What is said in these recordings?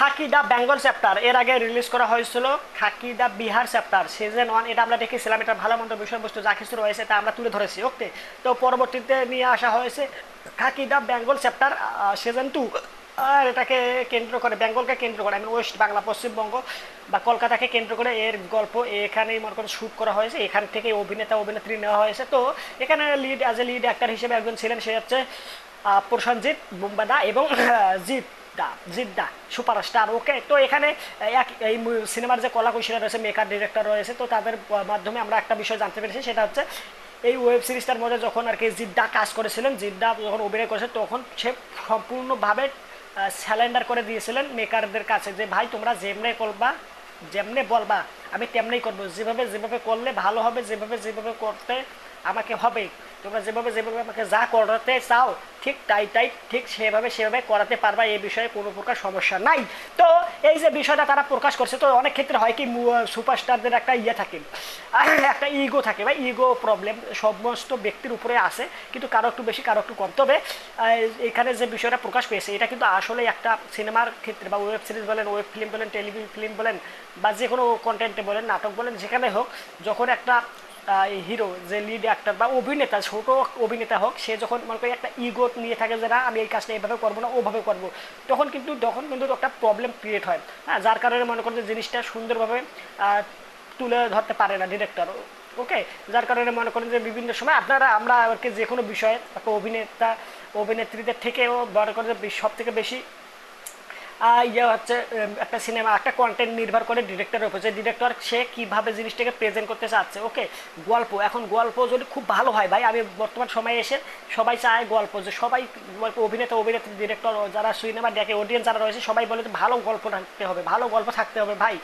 Khakee the Bengal chapter এর আগে release করা হয়েছিল Khakee the Bihar chapter season one এটা আমরা দেখেছিলাম এটা ভালো মন্দ বিষয়বস্তু যা কিছু রয়েছে তা আমরা তুলে ধরেছি ওকে তো পরবর্তীতে নিয়ে আসা হয়েছে Khakee the Bengal chapter season two আর এটাকে কেন্দ্র করে বেঙ্গলকে কেন্দ্র করে আমি ওয়েস্ট বাংলা পশ্চিমবঙ্গ বা কলকাতাকে কেন্দ্র করে এর গল্প এখানেই মনে করে শ্যুট করা হয়েছে এখান থেকে অভিনেতা অভিনেত্রী নেওয়া হয়েছে। তো এখানে lead as a lead actor হিসেবে একজন ছিলেন সে হচ্ছে আহ, প্রসেনজিৎ বুম্বাদা এবং জিৎ। দা জিদ্দা, সুপারস্টার। ওকে, তো এখানে এক, এই সিনেমার যে কলা কৌশলা রয়েছে, মেকার, ডিরেক্টর রয়েছে, তো তাদের মাধ্যমে আমরা একটা বিষয় জানতে পেরেছি, সেটা হচ্ছে, এই ওয়েব সিরিজটার মধ্যে যখন আর কি জিদ্দা কাজ করেছিলেন, জিদ্দা যখন অভিনয় করেছে, তখন সে সম্পূর্ণভাবে স্যালেন্ডার করে দিয়েছিলেন মেকারদের কাছে যে, ভাই, তোমরা যেমনে করবা, যেমনে বলবা, আমি তেমনি করব। যেভাবে যেভাবে করলে ভালো হবে, যেভাবে যেভাবে করতে আমাকে হবে তোমরা যেভাবে যেভাবে আমাকে যা করাতে চাও, ঠিক তাই তাই, ঠিক সেভাবে সেভাবে করাতে পারবা এই বিষয়ে কোনো প্রকার সমস্যা নাই। তো এই যে বিষয়টা তারা প্রকাশ করছে, তো অনেক ক্ষেত্রে হয় কি সুপারস্টারদের একটা ইয়ে থাকে, একটা ইগো থাকে, বা ইগো প্রবলেম সমস্ত ব্যক্তির উপরে আসে, কিন্তু কারও একটু বেশি, কারও একটু কম। তবে এখানে যে বিষয়টা প্রকাশ পেয়েছে, এটা কিন্তু আসলে একটা সিনেমার ক্ষেত্রে, বা ওয়েব সিরিজ বলেন ওয়েব ফিল্ম বলেন টেলিভিশন ফিল্ম বলেন, বা যে কোনো কন্টেন্টে বলেন, নাটক বলেন, যেখানে হোক, যখন একটা হিরো যে লিড অ্যাক্টর বা অভিনেতা, ছোট অভিনেতা হোক, সে যখন মনে করি একটা ইগো নিয়ে থাকে যে না, আমি এই কাজটা এভাবে করব না, ওভাবে করব, তখন কিন্তু তখন কিন্তু একটা প্রবলেম ক্রিয়েট হয়। হ্যাঁ যার কারণে মনে করেন যে জিনিসটা সুন্দরভাবে তুলে ধরতে পারে না ডিরেক্টর ওকে যার কারণে মনে করেন যে বিভিন্ন সময় আপনারা, আমরা আর যে কোনো বিষয়ে একটা অভিনেতা, অভিনেত্রীদের থেকেও মনে করেন যে সব থেকে বেশি ইয়ে হচ্ছে একটা সিনেমা একটা কন্টেন্ট নির্ভর করে ডিরেক্টরের উপর। যে ডিরেক্টর সে কীভাবে জিনিসটাকে প্রেজেন্ট করতে চাচ্ছে। ওকে গল্প। এখন গল্প যদি খুব ভালো হয়, ভাই, আমি বর্তমান সময়ে এসে সবাই চায় গল্প। যে সবাই অভিনেতা, অভিনেত্রী ডিরেক্টর যারা সিনেমা দেখে অডিয়েন্স যারা রয়েছে, সবাই বলে যে ভালো গল্প থাকতে হবে, ভালো গল্প থাকতে হবে, ভাই।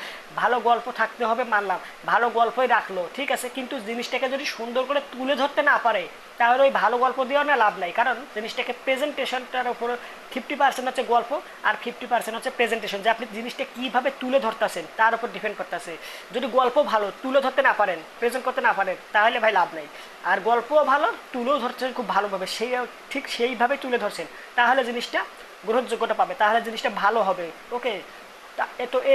ভালো গল্প থাকতে হবে মানলাম। ভালো গল্পই রাখল, ঠিক আছে? কিন্তু জিনিসটাকে যদি সুন্দর করে তুলে ধরতে না পারে, তাহলে ওই ভালো গল্প দিয়েও না লাভ নাই। কারণ জিনিসটাকে প্রেজেন্টেশনটার উপর ফিফটি পার্সেন্ট হচ্ছে গল্প, আর ফিফটি পার্সেন্ট হচ্ছে প্রেজেন্টেশন যে আপনি জিনিসটা কীভাবে তুলে ধরতেছেন, তার উপর ডিপেন্ড করতেছে। যদি গল্প ভালো, তুলে ধরতে না পারেন প্রেজেন্ট করতে না পারেন, তাহলে ভাই লাভ নেই। আর গল্পও ভালো, তুলেও ধরছেন খুব ভালোভাবে সেই ঠিক সেইভাবে তুলে ধরছেন, তাহলে জিনিসটা গ্রহণযোগ্যতা পাবে, তাহলে জিনিসটা ভালো হবে ওকে তা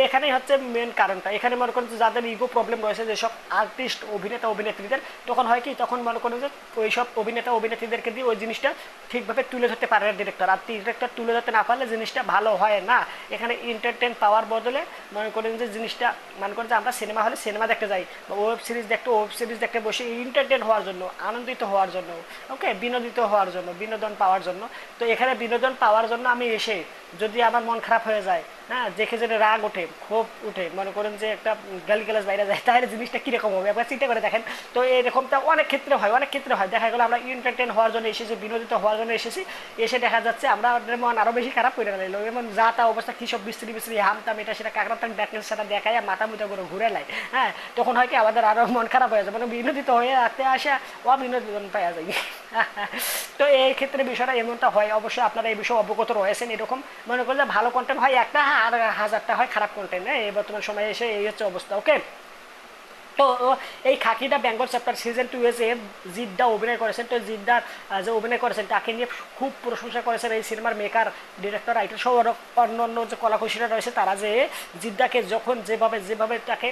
এখানেই হচ্ছে মেন কারণটা। এখানে মনে করেন যে যাদের ইগো প্রবলেম রয়েছে, যেসব আর্টিস্ট অভিনেতা, অভিনেত্রীদের, তখন হয় কি, তখন মনে করেন যে ওই সব অভিনেতা, অভিনেত্রীদেরকে দিয়ে ওই জিনিসটা ঠিকভাবে তুলে ধরতে পারে না ডিরেক্টর আর ডিরেক্টর তুলে ধরতে না পারলে জিনিসটা ভালো হয় না। এখানে এন্টারটেন পাওয়ার বদলে মনে করেন যে জিনিসটা, মনে করেন যে আমরা সিনেমা হলে সিনেমা দেখতে যাই বা ওয়েব সিরিজ দেখতে ওয়েব সিরিজ দেখতে বসে এন্টারটেন হওয়ার জন্য, আনন্দিত হওয়ার জন্য ওকে বিনোদিত হওয়ার জন্য, বিনোদন পাওয়ার জন্য। তো এখানে বিনোদন পাওয়ার জন্য আমি এসে যদি আমার মন খারাপ হয়ে যায় হ্যাঁ দেখে যদি রাগ ওঠে, ক্ষোভ উঠে। মনে করেন যে একটা গালি গালাজ বাইরে যায়, তাহলে জিনিসটা কীরকম হবে? আপনার চিন্তা করে দেখেন। তো এরকমটা অনেক ক্ষেত্রে হয়, অনেক ক্ষেত্রে হয়। দেখা গেলো আমরা এন্টারটেন হওয়ার জন্য এসেছি, বিনোদিত হওয়ার জন্য এসেছি। এসে দেখা যাচ্ছে আমরা মন আরও বেশি খারাপ করে গেল এমন যা তা অবস্থা, কী সব বিস্ত্রি বিস্ত্রি হামতাম এটা সেটা কাকড়াতাম ব্যাকনেস সেটা দেখায় মাথা মুথা করে ঘুরে লাই হ্যাঁ তখন হয় কি আমাদের আরও মন খারাপ হয়ে যায়। মানে বিনোদিত হয়ে আসতে আসা অবিনোদন পাওয়া যায়। তো এই ক্ষেত্রে বিষয়টা এমনটা হয়, অবশ্যই আপনারা এই বিষয়ে অবগত রয়েছেন এরকম। মনে করলে ভালো কন্টেন্ট হয়, একটা আর হাজারটা হয় খারাপ কন্টেন্ট হ্যাঁ? এই বর্তমান সময়ে এসে এই হচ্ছে অবস্থা ওকে তো এই খাকিটা বেঙ্গল চ্যাপ্টার সিজন টু এসে জিদ্দা অভিনয় করেছেন, তো জিদ্দার যে অভিনয় করেছেন, তাকে নিয়ে খুব প্রশংসা করেছেন এই সিনেমার মেকার ডিরেক্টর রাইটার সহ অন্য অন্য যে কলাকুশলীরা রয়েছে, তারা যে জিদ্দাকে যখন যেভাবে যেভাবে তাকে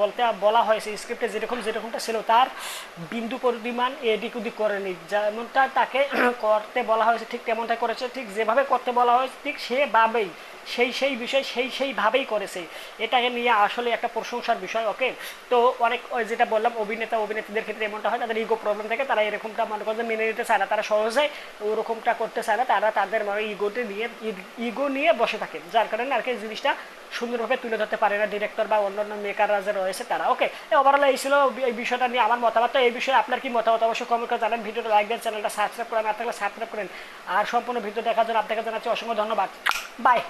বলতে, বলা হয়েছে স্ক্রিপ্টে যেরকম, যেরকমটা ছিল, তার বিন্দু পরিমাণ এদিক ওদিক করেনি। যেমনটা তাকে করতে বলা হয়েছে, ঠিক তেমনটাই করেছে, ঠিক যেভাবে করতে বলা হয়েছে, ঠিক সেভাবেই, সেই সেই বিষয়, সেই, সেইভাবেই করেছে। এটাকে নিয়ে আসলে একটা প্রশংসার বিষয় ওকে তো অনেক যেটা বললাম, অভিনেতা, অভিনেত্রীদের ক্ষেত্রে এমনটা হয়, তাদের ইগো প্রবলেম থাকে, তারা এরকমটা মনে করেন মেনে নিতে চায় না। তারা সহজে ওরকমটা করতে চায় না, তারা তাদের মানে ইগোতে নিয়ে ইগো নিয়ে বসে থাকে। যার কারণে আর কি জিনিসটা সুন্দরভাবে তুলে ধরতে পারে না ডিরেক্টর বা অন্যান্য মেকাররা যে রয়েছে, তারা। ওকে ওভারঅল এই ছিল এই বিষয়টা নিয়ে আমার মতামত এই বিষয়ে আপনার কি মতামত? অবশ্যই কমেন্ট করে জানান ভিডিওটা লাইক দেন চ্যানেলটা সাবস্ক্রাইব করেন, আর থাকলে সাবস্ক্রাইব করেন। আর সম্পূর্ণ ভিডিও দেখার জন্য আপনাকে জানাচ্ছি অসংখ্য ধন্যবাদ। বাই